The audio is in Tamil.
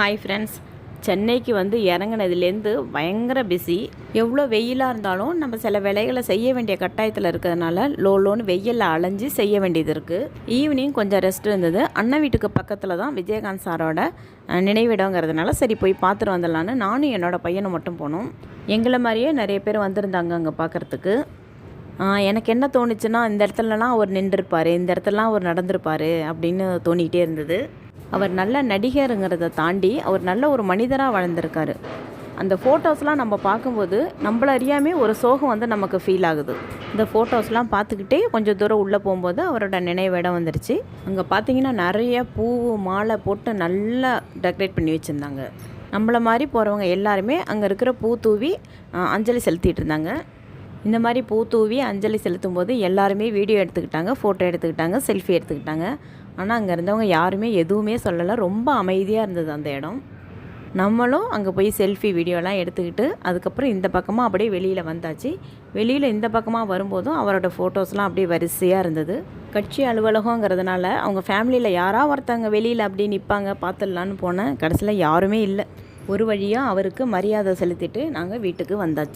ஹாய் ஃப்ரெண்ட்ஸ் சென்னைக்கு வந்து இறங்குனதுலேருந்து பயங்கர பிஸி எவ்வளோ வெயிலாக இருந்தாலும் நம்ம சில வேலைகளை செய்ய வேண்டிய கட்டாயத்தில் இருக்கிறதுனால லோ லோன்னு வெயிலில் அலைஞ்சு செய்ய வேண்டியது இருக்குது ஈவினிங் கொஞ்சம் ரெஸ்ட் இருந்தது. அண்ணன் வீட்டுக்கு பக்கத்தில் தான் விஜயகாந்த் சாரோட நினைவிடங்கிறதுனால சரி போய் பார்த்துட்டு வந்துடலான்னு நானும் என்னோட பையனை மட்டும் போனோம். எங்களை மாதிரியே நிறைய பேர் வந்திருந்தாங்க அங்கே பார்க்குறதுக்கு. எனக்கு என்ன தோணுச்சுன்னா இந்த இடத்துலலாம் அவர் நின்றுருப்பார் இந்த இடத்துலலாம் அவர் நடந்திருப்பார் அப்படின்னு தோணிக்கிட்டே இருந்தது. அவர் நல்ல நடிகருங்கிறத தாண்டி அவர் நல்ல ஒரு மனிதராக வளர்ந்துருக்காரு அந்த ஃபோட்டோஸ்லாம் நம்ம பார்க்கும்போது நம்மள அறியாமே ஒரு சோகம் வந்து நமக்கு ஃபீல் ஆகுது. இந்த ஃபோட்டோஸ்லாம் பார்த்துக்கிட்டே கொஞ்சம் தூரம் உள்ளே போகும்போது அவரோட நினைவிடம் வந்துருச்சு. அங்கே பார்த்தீங்கன்னா நிறைய பூ மாலை போட்டு நல்லா டெக்கரேட் பண்ணி வச்சுருந்தாங்க. நம்மளை மாதிரி போகிறவங்க எல்லாருமே அங்கே இருக்கிற பூ தூவி அஞ்சலி செலுத்திட்டு இருந்தாங்க. இந்த மாதிரி பூ தூவி அஞ்சலி செலுத்தும் போது எல்லாருமே வீடியோ எடுத்துக்கிட்டாங்க ஃபோட்டோ எடுத்துக்கிட்டாங்க செல்ஃபி எடுத்துக்கிட்டாங்க. ஆனால் அங்கே இருந்தவங்க யாருமே எதுவுமே சொல்லலை. ரொம்ப அமைதியாக இருந்தது அந்த இடம். நம்மளும் அங்கே போய் செல்ஃபி வீடியோலாம் எடுத்துக்கிட்டு அதுக்கப்புறம் இந்த பக்கமாக அப்படியே வெளியில் வந்தாச்சு. வெளியில் இந்த பக்கமாக வரும்போதும் அவரோட ஃபோட்டோஸ்லாம் அப்படியே வரிசையாக இருந்தது. கட்சி அலுவலகங்கிறதுனால அவங்க ஃபேமிலியில் யாரா ஒருத்தவங்க வெளியில் அப்படியே நிற்பாங்க பார்த்துடலான்னு போனேன் கடைசியில் யாருமே இல்லை. ஒரு வழியாக அவருக்கு மரியாதை செலுத்திட்டு நாங்கள் வீட்டுக்கு வந்தாச்சு.